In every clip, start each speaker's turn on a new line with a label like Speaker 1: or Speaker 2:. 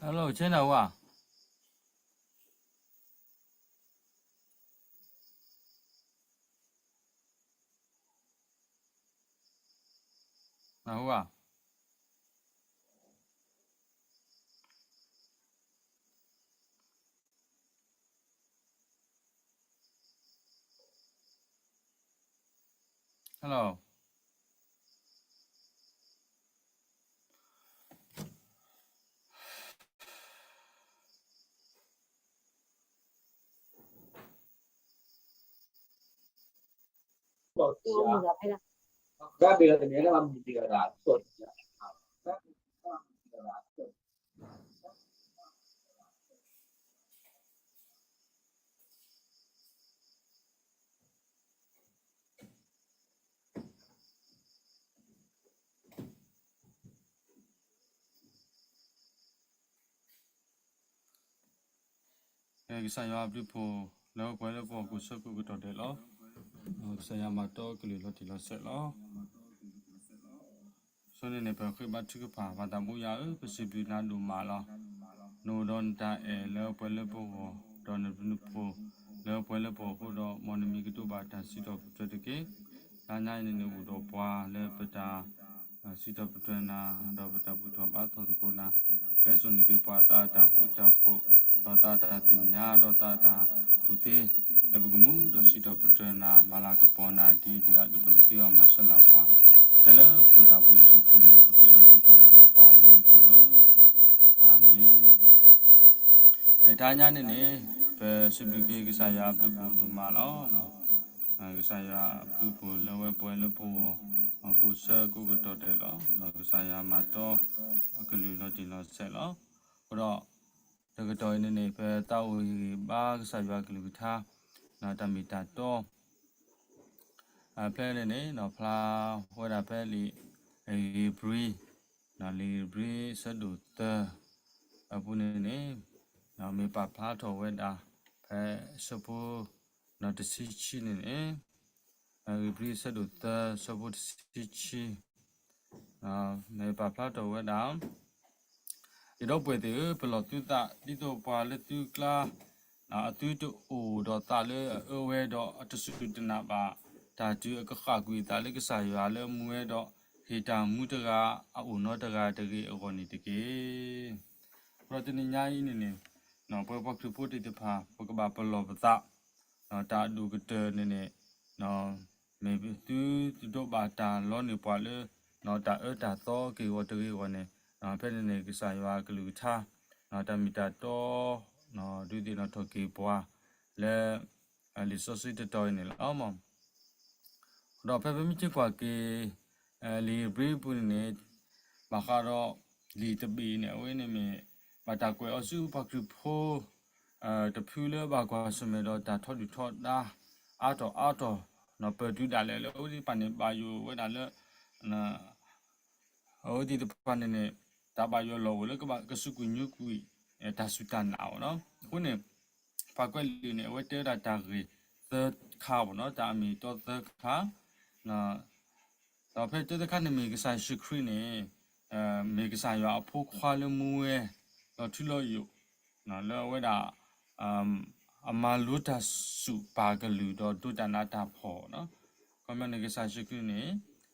Speaker 1: Hello，车头啊！好啊！Hello。
Speaker 2: வேண்டியது
Speaker 3: நம்பிக்கிறதா cái sai vào đi
Speaker 2: phù nếu quay lại phù cũng sẽ cũng được đấy
Speaker 1: lo sai ya bị phô lâu quay lâu phô của sơ của cái trò đấy lo sai ya mà to cái lì lo thì lo sẽ lo so nên này phải khi bắt chữ phá và tạm bùi ya ư phải sử dụng nào đủ mà lo nô đòn ta e lâu quay lâu phô đòn nó bị phô lâu quay lâu phô của đó mòn mi cái tu bà ta sĩ đó cho được cái ta nhai nên nó đó qua lâu phải ta sĩ đó phải na đó phải ta phải ta bắt thôi cô na cái số này cái phá ta ta hút ta phô ဒေါတာတာတင်ညာဒေါတာတာကုတေ လဘကမှုဒစီတပထနာမလာကပေါ်နာဒီဒီအတုတကတိအမဆလာပါတယ်လပူတာပူရှိခရမီပခေတော့ကုထနာလာပါလူမှုကိုအာမင်အဲဒါညာနေနေပဲစပိကေကစားရပလူပူလူမာလောနော်အဲကစားရပလူပူလောဝဲပွဲလပူအခုဆကုကတော့တယ်လောနော်ကစားရမှာတော့ကလူလောဒီလောဆက်လောဘတော့တကတော်နေနေပဲတောက်ဝီဘာကစားရွာကလူထား နာတမီတာတော့အဖလဲနေနော်ဖလာဟောတာပဲလီအေဘရီနော်လီဘရီဆဒူတအပူနေနေနော်မေပါဖလာတော်ဝဲတာဖဲစပူနော်တစီချီနေနေအေဘရီဆဒူတစပူတစီချီနော်မေပါဖလာတော်ဝဲတာဒီတော့ပွဲတဲ့ဘလတူတာဒီတော့ပါလေတူကလာ နာတူတူအိုတော့တာလေအဝဲတော့အတဆုတနာပါတာတူကခကွေတာလေကစားရလေမူဲတော့ဟေတာမူတကအုံတော့တကတကေအကောနေတကေပရတနိညာယီနေနေနော်ပွဲပကဖို့တိတဖာပကဘာပလောပတာနော်တာဒုကတနေနေနော်မေဘတူတို့ဘာတာလောနေပွာလေနော်တာအတာသောကေဝတကေဝနေနော်ဖက်နေနေကစားရွာကလူထားနော်တမီတာတော့ နော်ဒုတိယနော်ထော်ကေပွားလဲအလီဆိုစစ်တော်နေလားအမတော့ဖက်ဖမချကွာကေအလီဘရီပူနေမခါတော့လီတပီနေဝင်းနေမြေမတာကွယ်အစုပကဖိုအဲတဖူလဲပါကွာစမေတော့တာထော်ဒီထော်တာအာတော့အာတော့နော်ပဒူဒါလဲလို့ဒီပန်နေပါယူဝဲတာလဲနော်ဟိုဒီတပန်နေတဘာယောလောဝလကဘာကစုကုညုကူအဲ ဒါစုတနာဝနော်ခုနေပါကွက်လီနေဝတဲတာတာရီသခါဝနော်တာမီတော့သခါနော်တော့ဖက်တဲခါနေမီကဆိုင်ရှိခရီနေအဲမေကဆိုင်ရောအဖို့ခွာလမူရဲ့တော့ထူလို့ယူနော်လောဝဲတာအမ်အမလူတာစုပါကလူတော့တူတနာတာဖော်နော်ကမနေကဆိုင်ရှိခရီနေ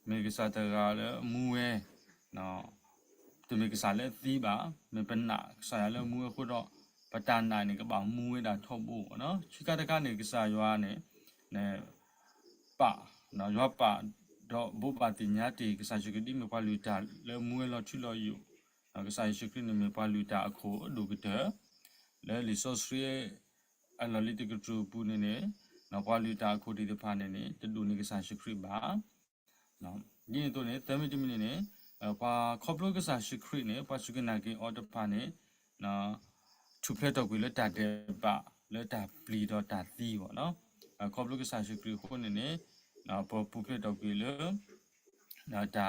Speaker 1: မေကဆိုင်တကလည်းမူရဲ့နော် သူမေကစားလဲသီးပါမေပနာဆာရလဲမူခုတော့ပတန်နိုင်နေကပါမူဝဲတာထုတ်ဖို့နော်ချိကတကနေကစားရွာနေနေပါနော်ရွာပါတော့ဘုပတိညာတီကစားရှိကဒီမေပါလူတာလဲမူဝဲလောချူလောယူကစားရှိကဒီမေပါလူတာအခုဒုကတဲ့လဲလီဆိုစရီအနာလီတစ်ကထူပူနေနေနော်ပါလူတာအခုဒီတဖာနေနေတူနေကစားရှိခရပါနော်ဒီတော့နေတမီတမီနေနေ ပါခေါပလိုကစားရှိခရီနေပါစုကနာကင်အော်ဒပါနေနော်သူဖလက်တော့ကိုလက်တာတဲ့ပါလက်တာပလီတော့တာသီးပေါ့နော်ခေါပလိုကစားရှိခရီခုနေနေနော်ပပူဖလက်တော့ကိုလေနော်ဒါ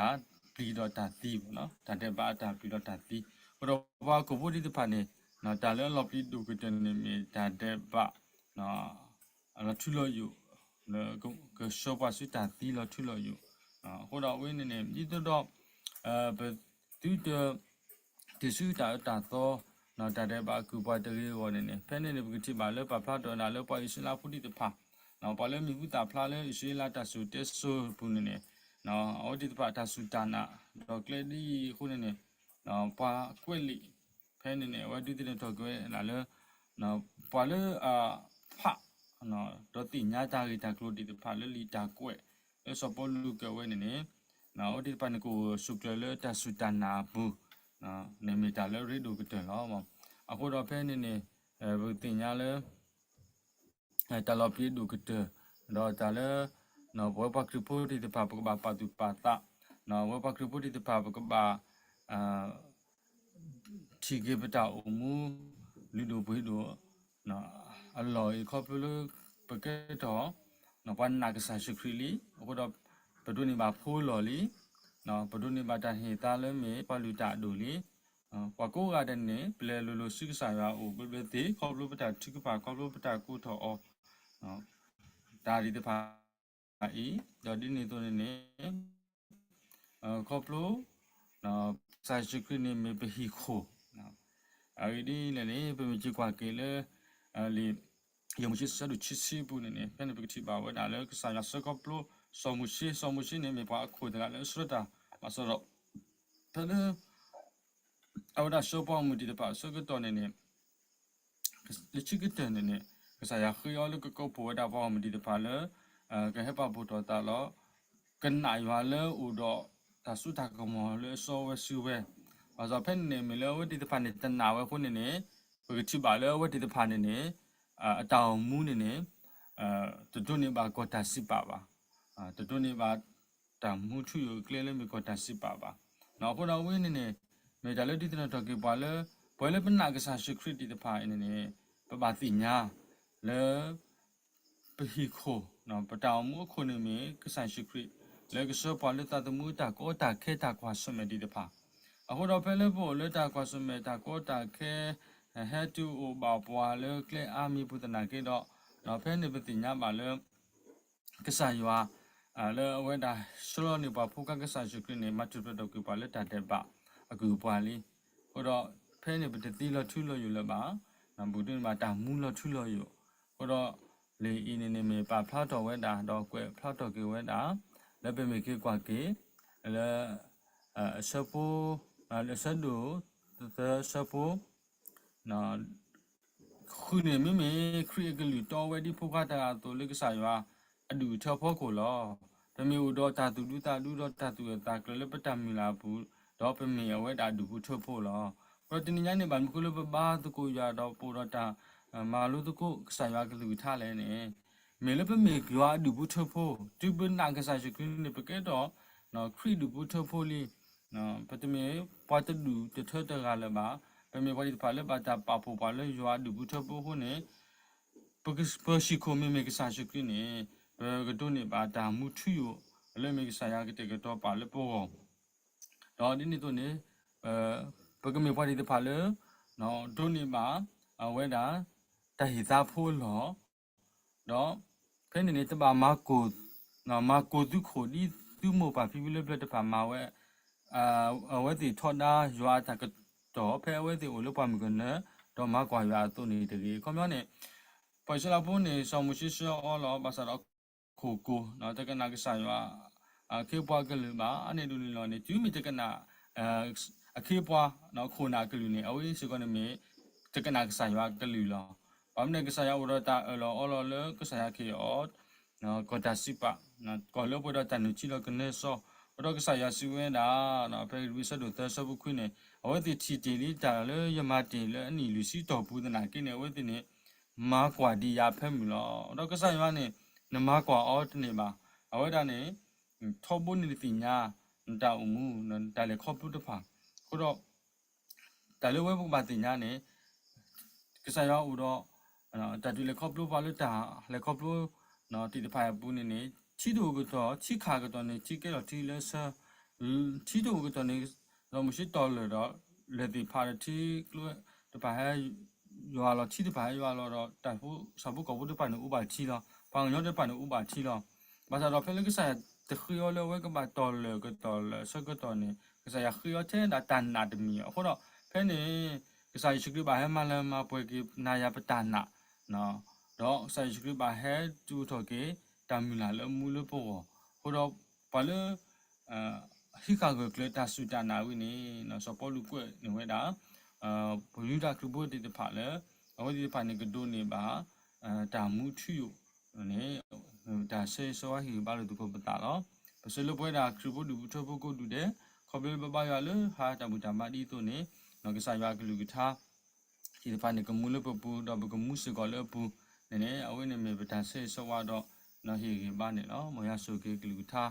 Speaker 1: ပလီတော့တာသီးပေါ့နော်တာတဲ့ပါတာပလီတော့တာသီးဘတော့ဘာကိုဘူဒီတဖာနေနော်တာလဲလော်ပလီဒူကတနေမီတာတဲ့ပါနော်အလထူလို့ယူလေကရှောပါစတာသီးလို့ထူလို့ယူနော်ဟိုတော့ဝင်းနေနေဒီတော့ အဲဘသူတတစုတာတာသောနော်တတဲ့ပါကူပွားတလေးဝနေနေဖဲနေနေပကတိပါလေပါဖလာတော်နာလေပွားရှိလာဖူတီတဖာနော်ပါလေမိဘူးတာဖလာလေရှိလာတဆူတက်ဆူပူနေနေနော်အော်ဒီတဖာတဆူတနာတော့ကလေဒီခုနေနေနော်ပါကွက်လီဖဲနေနေဝဒူတဲ့တော့ကွယ်လာလေနော်ပါလေအာဖာနော်တော့တိညာတာရီတာကလိုဒီတဖာလေလီတာကွက်အဲစပေါ်လူကဝဲနေနေ နော်ဒီပန်ကိုစုကလေတဆူတနာဘူးနော်နေမီတာလေရီဒူကတဲ့လောမအခုတော့ဖဲနေနေအဲဘုတင်ညာလေအဲတလောပြေဒူကတဲ့တော့တလေနော်ဘောပကရပူဒီတဖာပကဘာပါတူပါတာနော်ဘောပကရပူဒီတဖာပကဘာအာချီကေပတာအမှုလူဒူဘွေဒူနော်အလော်ခေါပလူပကေတော့နော်ပန်နာကဆာရှိခရီလီအခုတော့ ဘဒုန်ဘာဖိုးလော်လီနော်ဘဒုန်ဘာတဟေတာလဲမေပလူတာဒူလီပကောကတဲ့နေပလဲလူလူစိကဆာယာအိုပပတိခေါပလူပတာတိကပါခေါပလူပတာကုထောအောနော်ဒါဒီတဖာအီဒေါ်ဒီနေတော့နေအခေါပလူနော်ဆာရှိခရီနေမေပဟီခိုနော်အဲ့ဒီလည်းနေပမချီကွာကေလေအလီယမရှိဆဒချီစီပူနေနေဖန်ပကတိပါဝဒါလည်းဆာယာစကောပလူ စောမှုရှိစောမှုရှိနေမေပါခိုဒါလည်းစရတာမစတော့တလည်း awda shopa mu di pa so ko ton ne le chi ki ten ne ka sa ya khyo lu ko ko po da pa mu di pa le ka he pa po to ta lo kan na ywa le u do ta su ta ko mo le so we su we ba so phen ne me le we di pa ne tan na we ko ne ne ko ki chi ba le we di pa ne ne a taw mu ne ne a to to ne ba ko ta si pa ba a to to ne ba ta mu chu yu kle le me ko ta si pa ba no ko da we ne ne မေဒါလတိတနတော့ကေပါလေဘွယ်လေပနာကစားရှိခရစ်တီတဖာအင်းနေပပတိညာလေပဟီခိုနော်ပတောင်မှုခုနေမီကစားရှိခရစ်လေကဆောပါလေတတမှုတာကိုတာခဲတာကွာဆွမေဒီတဖာအခုတော့ဖဲလေဖို့လေတာကွာဆွမေတာကိုတာခဲဟဲတူအိုပါပွာလေကလေအာမီပုတနာကေတော့နော်ဖဲနေပတိညာပါလေကစားရွာ အဲလေဝဲတာစလောနေပါဖုကကစားရှိခရစ်နေမတ်တူတော့ကေပါလေတာတဲ့ပါအကူပွားလေးဟိုတော့ဖဲနေပတတိလထုလို့ယူလပါနဘူတင်မှာတာမူလထုလို့ယူဟိုတော့လေအင်းနေနေမေပါဖလောက်တော်ဝဲတာတော့ကွဲဖလောက်တော်ကေဝဲတာလက်ပမေကေကွာကေလဲအစပူအစဒူသစပူနော်ခုနေမမေခရီကလူတော်ဝဲဒီဖုကတာတိုလကဆာရွာ အဒူထဖို့ကိုလောတမျိုးတော့တာတူတူတာတူတော့တာတူတာကလပတမီလာဘူးတော့ပမေအဝဲတာဒူခုထုတ်ဖို့လောပရိုတင်းညနေဘာမကုလပဘာတကူရတော့ပိုတော့တာမာလူတကုဆာရကလူထားလဲနေမေလပမေကွာဒူဘူးထုတ်ဖို့တူဘနာကစားရှိခင်းနေပကဲတော့နော်ခရီဒူဘူးထုတ်ဖို့လီနော်ပတမေပတ်တူတထတကလည်းပါပမေဘာဒီပါလေဘာတာပဖို့ပါလေရွာဒူဘူးထုတ်ဖို့ဟိုနေပကစပရှိကိုမေမေကစားရှိခင်းနေ ဘယ်ကတော့နေပါတာမှုထူရအလဲမေကစားရကတဲ့ကတော့ပါလေပို့တော့ဒီနေ့တော့နေအဲပကမေဖွားဒီတဖာလေနော်ဒုန်နေမှာအဝဲတာတဟိသာဖိုးလောတော့ခဲနေနေတပါမကိုနော်မကိုသူခိုဒီသူမောပါဖီဘလဘလတဖာမဝဲအာအဝဲတီထော်နာရွာတကတော့ဖဲဝဲတီကိုလောက်ပါမကနေတော့မကွာရွာသူနေတကြီးကောမျိုးနေပစလာဖို့နေဆောင်မရှိရှောအော်လောပါစတော့ ခိုကိုနော်တကနာကဆိုင်ရွာအခေပွားကလူမှာအနေလူလူလောနေကျူးမီတကနာအခေပွားနော်ခိုနာကလူနေအဝေးစကနေမီတကနာကဆိုင်ရွာကလူလောဘာမနေကဆိုင်ရွာဝရတာအလောအလောလကဆိုင်ရွာခေအောနော်ကတာစီပါနော်ကောလောပေါ်တာနုချီလောကနေဆောဘတော့ကဆိုင်ရွာစီဝဲတာနော်ဖေရီဆက်တို့သဆဘခွင်းနေအဝဲတီတီတီလီတာလေယမတီလေအနီလူစီတော်ဘူးတနာကိနေဝဲတီနေမာကွာဒီယာဖက်မီလောတော့ကဆိုင်ရွာနေ နမကွာအော်တနေပါအဝဲတာနေထောဘုန်နီတိညာတာအမှုတာလေခေါပလူတဖာခုတော့တာလေဝဲပုပါတိညာနေကစားရောဦးတော့နော်တာတူလေခေါပလူပါလို့တာလေခေါပလူနော်တိတဖာပူနေနေချီတူကတော့ချီခါကတော့နေချီကဲတော့တီလဲဆာချီတူကတော့နေတော့မရှိတော်လို့တော့လေဒီပါတီကလူတဖာဟဲရွာလောချီတဖာရွာလောတော့တဖို့စဘူးကောဘူးတဖာနေဥပါချီ လောပေါင်ရောတဖာနေဥပါချီလောဘာသာတော့ဖဲလေကစားတခရလဝဲကဘာတော်လကတော်လစကတော်နေကစားရခရတဲ့ဒါတန်နာတမီအခုတော့ဖဲနေက sa shukri ba he mala ma pwe ki na ya patana no do sa shukri ba he tu tho ke tamula le mu le po ho do pa le uh ဟိခါကကလတာဆူတာနာဝိနေနော်စပေါ်လူကွနေဝဲတာအာဘယူတာကဘိုတီတဖာလေအဝဒီဖာနေကဒိုနေပါအာတာမူထီယို နေဒါဆေဆောဟီဘာလို့ဒုကပတာတော့ပစလပွဲတာကဘိုဒူထဘကိုဒူတဲ့ခေါ်ဘလဘဘရလေဟာတဘူတမဒီတိုနေနော်ကစားရကလူကထားဒီဖာနေကမူလပပူတော့ဘကမူစကလပူနေနေအဝိနေမေပတာဆေဆောဝါတော့နော်ဟီဘာနေနော်မရဆုကေကလူထား